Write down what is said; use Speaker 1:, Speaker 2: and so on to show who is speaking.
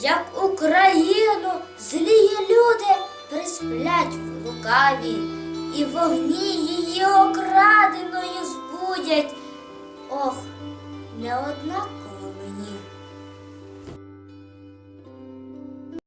Speaker 1: як Україну злії люди присплять в лукаві, і вогні її окраденою збудять. Ох, не однаково мені.